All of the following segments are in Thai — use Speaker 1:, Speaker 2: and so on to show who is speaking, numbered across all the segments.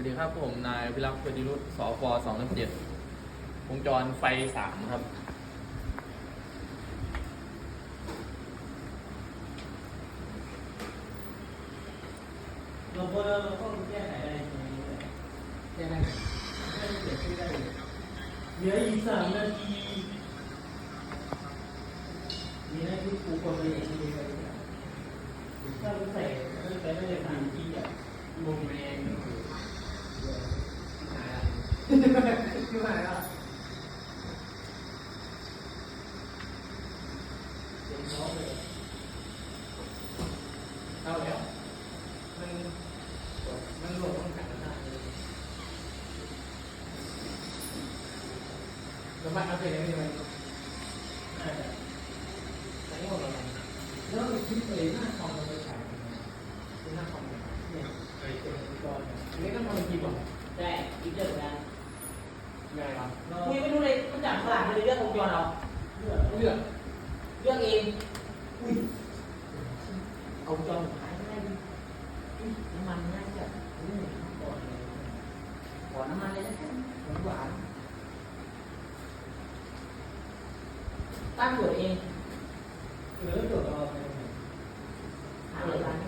Speaker 1: วัสดีครับผมนายพิรักษ์ปฏิรุษสฟสองเจ็ดวงจรไฟสามครับ
Speaker 2: เราพอเราเราต้องแก้ไขอะไรตรงนี้เลย
Speaker 3: แค่นั้
Speaker 2: ไม่ได้เกิดขึ้นได้เลยเหลืออีกสามนาทีมีหน้าที่ครูคนเรียนที่ไปถ้าเราใส่ไม่ใส่ไม่ได้ผ่านที่อะ
Speaker 3: งงเองหายละ คือหายละ
Speaker 2: เด็กน้องเลย
Speaker 3: เข้าแล้วมันมันหลบต้องขันหน้ คิดเลยหน้าคอมเราไปขายเป็นหน้าคอมเนี่ย
Speaker 2: เนี่ยไอ้ตัวก่อนเนี่ย
Speaker 3: อันนี้ต้องทำกี่บาท
Speaker 4: ใช่อีกเรื่องนะ
Speaker 3: ไงครับ
Speaker 2: เรา
Speaker 4: คุยไม่รู้เลยมันจับสลากเลยเรื่องวงจรเรา
Speaker 2: เลือก
Speaker 3: เลือก
Speaker 4: เรื่องเองอุ้ยเอาวงจรขายง่ายดิอุ้ยน้ำมันง่ายจัดอืมก่อนเลยขอน้ำมันเลยนะหวานหวานตั้งตรวจเอง
Speaker 2: เหลือตัวเราไปตรงไหน
Speaker 4: ถามอาจารย์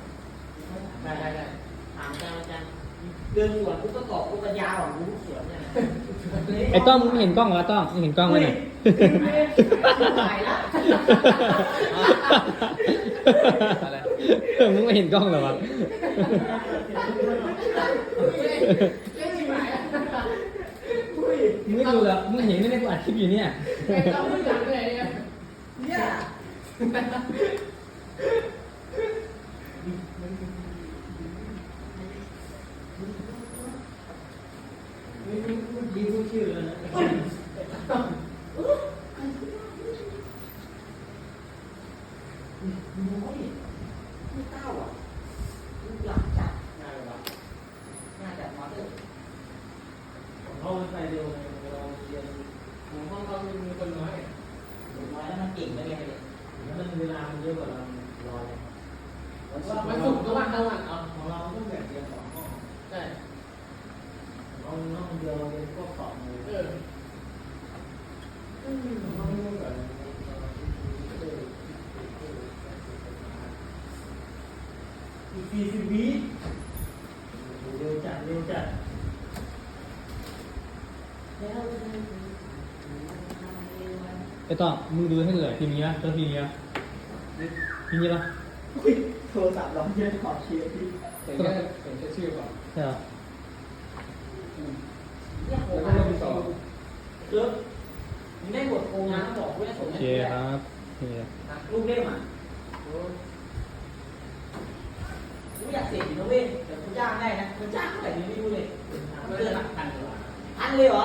Speaker 3: ได้ได้ได้
Speaker 4: ถามอาจารย์อาจารย์ เดินสวนกูก็ตอบกูก็ยาวอะกูสวนเนี่ย
Speaker 5: ไอ้ต้องมึงไม่เห็นกล้องเหรอต้องมึงเห็นกล้องไหมเนี่ย
Speaker 4: ตายละ
Speaker 1: อะไร
Speaker 5: มึงไม่เห็นกล้องเหรอวะ
Speaker 3: เล่นที่ไหนอะ
Speaker 5: มึงไม่ดูเหรอมึงเห็นไหมเนี่ยกูอัดคลิปอยู่เนี่ย
Speaker 3: ไอ้ต้องไม่จับเลยเนี่ย
Speaker 4: เนี่ย
Speaker 2: ไม่รู้พูดดีพูด ชื่อเลยนะ
Speaker 4: ดูเขาดิไม่เต้าอะลูกหลังจัด
Speaker 2: ง่ายกว่า
Speaker 4: น่าจะมอเตอร์
Speaker 2: ของเราใส่เร็วเลยเราเรียน
Speaker 3: ของห้องเขามีคนน้อย
Speaker 4: ถึงน้อยแล้วมันเก่งไปเลยเลย
Speaker 2: แล้วมันเวลามันเยอะกว่าเรารอเลย
Speaker 3: มันสุกทุกวันทั้งวันเอา
Speaker 2: ของเราต้องแบ่งเรียนสองห้อง
Speaker 3: ใช่
Speaker 2: เราห้องเดียวเรียนก็สองเลย
Speaker 3: เออ
Speaker 2: ห้องนี้ก็แบบอีก สี่สิบวิเร็วจัดเร็วจัด
Speaker 4: แล้ว
Speaker 5: ไอ้ต้องมึงดูให้เหลือทีมนี้นะตัวทีมนี้นะทีมนี้ปะ
Speaker 2: โทรศัพท์เราเยอะขอเชียร์พี่
Speaker 3: เห็นแค่เห็นแค่ชื่อก่อน
Speaker 5: ใช่เหรอ
Speaker 4: เนี่ยโครง
Speaker 3: แล้วก็
Speaker 4: งาน
Speaker 3: เริ่มต่อ
Speaker 4: เลิกมึงได้บทโครงงานต้องบอกกูได้ส
Speaker 5: โอ
Speaker 4: ม
Speaker 5: เคครับโอเค
Speaker 4: ลูกเล่มอะ กูอยากเสพอยู่นะเว้ยแต่กูจ้างได้นะมันจ้างเท่าไหร่ไม่รู้เลยเดือนหลักพันเลยพันเลยเหรอ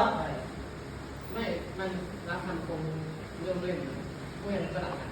Speaker 3: ไม่มันรับพันคงเรื่องเล่นกูยังกระดับนะ